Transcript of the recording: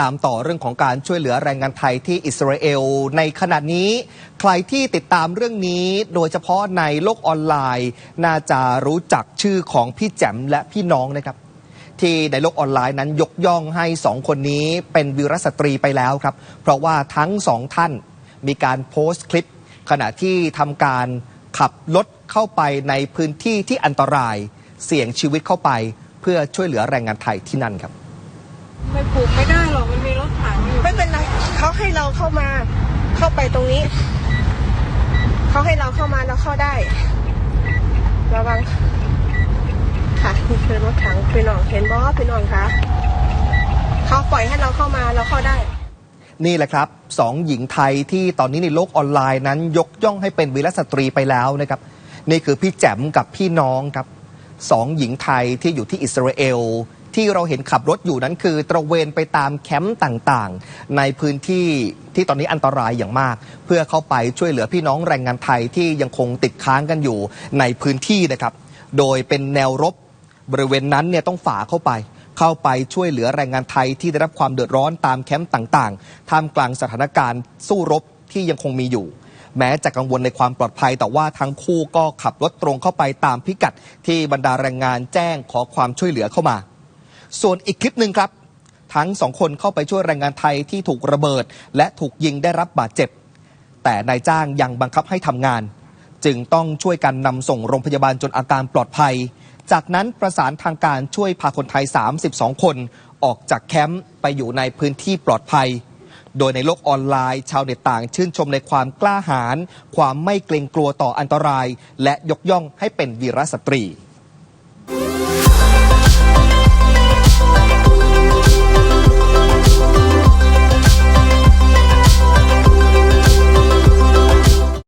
ตามต่อเรื่องของการช่วยเหลือแรงงานไทยที่อิสราเอล ในขณะนี้ ใครที่ติดตามเรื่องนี้ โดยเฉพาะในโลกออนไลน์ น่าจะรู้จักชื่อของพี่แจ่มและพี่น้องนะครับ ที่ในโลกออนไลน์นั้นยกย่องให้สองคนนี้เป็นวีรสตรีไปแล้วครับ เพราะว่าทั้งสองท่านมีการโพสต์คลิป ขณะที่ทำการขับรถเข้าไปในพื้นที่ที่อันตราย เสี่ยงชีวิตเข้าไป เพื่อช่วยเหลือแรงงานไทยที่นั่นครับไม่ปลูกไม่ได้ ไม่เป็นไรเขาให้เราเข้ามา เข้าไปตรงนี้เขาให้เราเข้ามาเราเข้าได้ ระวังค่ะนี่คือรถถังพี่น้องเห็นบอพี่น้องคะเขาปล่อยให้เราเข้ามาเราเข้าได้ นี่แหละครับสองหญิงไทยที่ตอนนี้ในโลกออนไลน์นั้น ยกย่องให้เป็นวีรสตรีไปแล้วนะครับ นี่คือพี่แจมกับพี่น้องครับสองหญิงไทยที่อยู่ที่อิสราเอล ที่เราเห็นขับรถอยู่นั้นคือตระเวนไปตามแคมป์ต่างๆ ในพื้นที่ที่ตอนนี้อันตรายอย่างมาก เพื่อเข้าไปช่วยเหลือพี่น้องแรงงานไทยที่ยังคงติดค้างกันอยู่ในพื้นที่นะครับ โดยเป็นแนวรบบริเวณนั้นเนี่ยต้องฝ่าเข้าไปเข้าไปช่วยเหลือแรงงานไทยที่ได้รับความเดือดร้อนตามแคมป์ต่างๆ ท่ามกลางสถานการณ์สู้รบที่ยังคงมีอยู่ แม้จะกังวลในความปลอดภัย แต่ว่าทั้งคู่ก็ขับรถตรงเข้าไปตามพิกัดที่บรรดาแรงงานแจ้งขอความช่วยเหลือเข้ามา ส่วนอีกคลิปหนึ่งครับ ทั้งสองคนเข้าไปช่วยแรงงานไทยที่ถูกระเบิด และถูกยิงได้รับบาดเจ็บ แต่นายจ้างยังบังคับให้ทำงาน จึงต้องช่วยกันนำส่งโรงพยาบาลจนอาการปลอดภัย จากนั้นประสานทางการช่วยพาคนไทย 32 คนออกจากแคมป์ไปอยู่ในพื้นที่ปลอดภัย โดยในโลกออนไลน์ ชาวเน็ตต่างชื่นชมในความกล้าหาญความไม่เกรงกลัวต่ออันตราย และยกย่องให้เป็นวีรสตรี